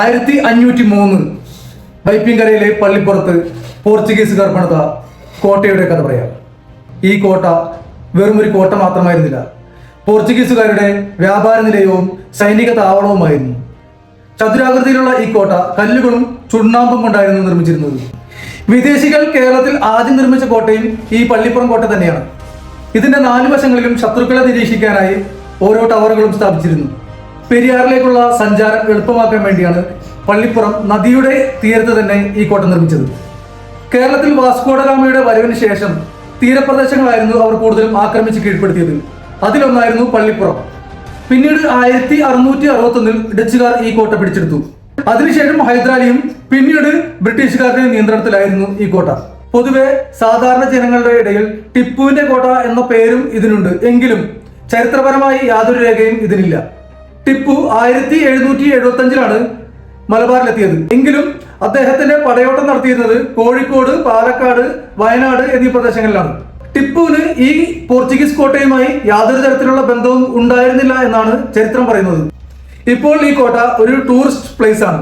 ആയിരത്തി അഞ്ഞൂറ്റി മൂന്ന് വൈപ്പിൻകരയിലെ പള്ളിപ്പുറത്ത് പോർച്ചുഗീസുകാർ പണിത കോട്ടയുടെ കഥ പറയാം. ഈ കോട്ട വെറും ഒരു കോട്ട മാത്രമായിരുന്നില്ല. പോർച്ചുഗീസുകാരുടെ വ്യാപാര നിലയവും സൈനിക താവളവുമായിരുന്നു. ചതുരാകൃതിയിലുള്ള ഈ കോട്ട കല്ലുകളും ചുണ്ണാമ്പും കൊണ്ടായിരുന്നു നിർമ്മിച്ചിരുന്നത്. വിദേശികൾ കേരളത്തിൽ ആദ്യം നിർമ്മിച്ച കോട്ടയും ഈ പള്ളിപ്പുറം കോട്ട തന്നെയാണ്. ഇതിന്റെ നാല് വശങ്ങളിലും ശത്രുക്കളെ നിരീക്ഷിക്കാനായി ഓരോ ടവറുകളും സ്ഥാപിച്ചിരുന്നു. പെരിയാറിലേക്കുള്ള സഞ്ചാരം എളുപ്പമാക്കാൻ വേണ്ടിയാണ് പള്ളിപ്പുറം നദിയുടെ തീരത്ത് തന്നെ ഈ കോട്ട നിർമ്മിച്ചത്. കേരളത്തിൽ വാസ്കോഡഗാമയുടെ വരവിന് ശേഷം തീരപ്രദേശങ്ങളായിരുന്നു അവർ കൂടുതലും ആക്രമിച്ച് കീഴ്പ്പെടുത്തിയത്. അതിലൊന്നായിരുന്നു പള്ളിപ്പുറം. പിന്നീട് ആയിരത്തി അറുന്നൂറ്റി അറുപത്തൊന്നിൽ ഡച്ചുകാർ ഈ കോട്ട പിടിച്ചെടുത്തു. അതിനുശേഷം ഹൈദരാലിയും പിന്നീട് ബ്രിട്ടീഷുകാരുടെ നിയന്ത്രണത്തിലായിരുന്നു ഈ കോട്ട. പൊതുവെ സാധാരണ ജനങ്ങളുടെ ഇടയിൽ ടിപ്പുവിന്റെ കോട്ട എന്ന പേരും ഇതിനുണ്ട്. എങ്കിലും ചരിത്രപരമായി യാതൊരു രേഖയും ഇതിനില്ല. ടിപ്പു ആയിരത്തി എഴുന്നൂറ്റി എഴുപത്തി അഞ്ചിലാണ് മലബാറിലെത്തിയത്. എങ്കിലും അദ്ദേഹത്തിന്റെ പടയോട്ടം നടത്തിയിരുന്നത് കോഴിക്കോട് പാലക്കാട് വയനാട് എന്നീ പ്രദേശങ്ങളിലാണ്. ടിപ്പുവിന് ഈ പോർച്ചുഗീസ് കോട്ടയുമായി യാതൊരു തരത്തിലുള്ള ബന്ധവും ഉണ്ടായിരുന്നില്ല എന്നാണ് ചരിത്രം പറയുന്നത്. ഇപ്പോൾ ഈ കോട്ട ഒരു ടൂറിസ്റ്റ് പ്ലേസ് ആണ്.